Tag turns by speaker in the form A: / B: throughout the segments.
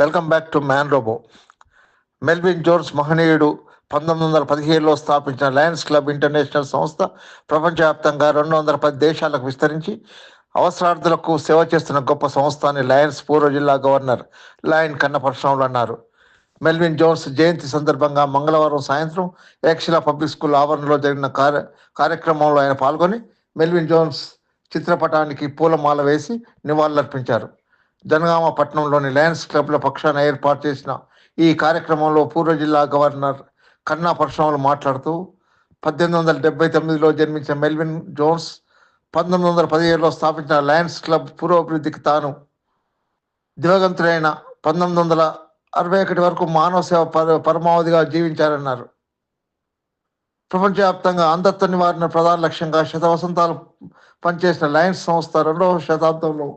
A: Welcome back to man robo Melvin Jones మహనీయుడు పంతొమ్మిది వందల పదిహేడులో స్థాపించిన లయన్స్ క్లబ్ ఇంటర్నేషనల్ సంస్థ ప్రపంచవ్యాప్తంగా రెండు వందల పది దేశాలకు విస్తరించి అవసరార్థులకు సేవ చేస్తున్న గొప్ప సంస్థ అని లయన్స్ పూర్వ జిల్లా గవర్నర్ లయన్ కన్న పరశురాములు అన్నారు. మెల్విన్ జోన్స్ జయంతి సందర్భంగా మంగళవారం సాయంత్రం ఏక్షిలా పబ్లిక్ స్కూల్ ఆవరణలో జరిగిన కార్య కార్యక్రమంలో ఆయన పాల్గొని మెల్విన్ జోన్స్ చిత్రపటానికి పూలమాల వేసి నివాళులర్పించారు. జనగామ పట్టణంలోని లయన్స్ క్లబ్ల పక్షాన ఏర్పాటు చేసిన ఈ కార్యక్రమంలో పూర్వ జిల్లా గవర్నర్ కన్నా పరశురాములు మాట్లాడుతూ పద్దెనిమిది వందల డెబ్బై తొమ్మిదిలో జన్మించిన మెల్విన్ జోన్స్ పంతొమ్మిది వందల పదిహేడులో స్థాపించిన లయన్స్ క్లబ్ పురోభివృద్ధికి తాను దివగంతుడైన పంతొమ్మిది వందల అరవై ఒకటి వరకు మానవ సేవ పరమావధిగా జీవించారన్నారు. ప్రపంచవ్యాప్తంగా అంధత్వ నివారణ ప్రధాన లక్ష్యంగా శతవసంతాలు పనిచేసిన లయన్స్ సంస్థ రెండవ శతాబ్దంలో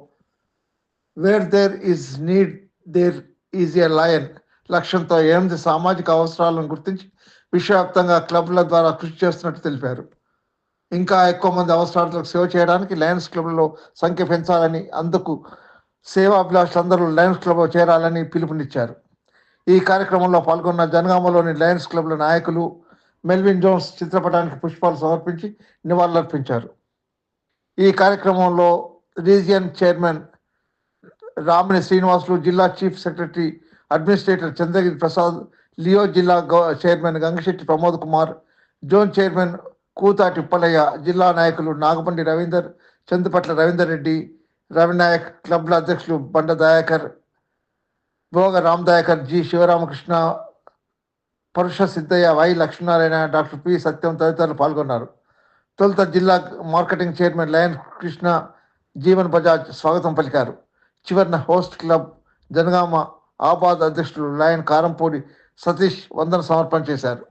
A: where there is need there is a lion లక్ష్యంతో ఎనిమిది సామాజిక అవసరాలను గుర్తించి విశ్వవ్యాప్తంగా క్లబ్ల ద్వారా కృషి చేస్తున్నట్టు తెలిపారు. ఇంకా ఎక్కువ మంది అవసరాలకు సేవ చేయడానికి లయన్స్ క్లబ్లో సంఖ్య పెంచాలని అందుకు సేవాభిలాషులందరూ లయన్స్ క్లబ్లో చేరాలని పిలుపునిచ్చారు. ఈ కార్యక్రమంలో పాల్గొన్న జనగామలోని లయన్స్ క్లబ్ల నాయకులు మెల్విన్ జోన్స్ చిత్రపటానికి పుష్పాలు సమర్పించి నివాళులర్పించారు. ఈ కార్యక్రమంలో రీజియన్ చైర్మన్ రామని శ్రీనివాసులు జిల్లా chief secretary administrator Chandragiri Prasad Leo జిల్లా chairman Gangashetti Pramod Kumar zone chairman Koothati Uppalaiah జిల్లా నాయకులు నాగపండి రవీందర్ చందుపట్ల రవీందర్ రెడ్డి రవినాయక్ క్లబ్ల అధ్యక్షులు బండ దయాకర్ భోగ Ram Dayakar G Sivaramakrishna Parusha Siddaiah Y Lakshminarayana doctor P Satyam తదితరులు పాల్గొన్నారు. తొలుత జిల్లా marketing chairman lion Krishna Jeevan Bajaj స్వాగతం పలికారు. చివరిన హోస్ట్ క్లబ్ జనగామ ఆబాద్ అధ్యక్షులు లయన్ కారంపూడి సతీష్ వందన సమర్పణ చేశారు.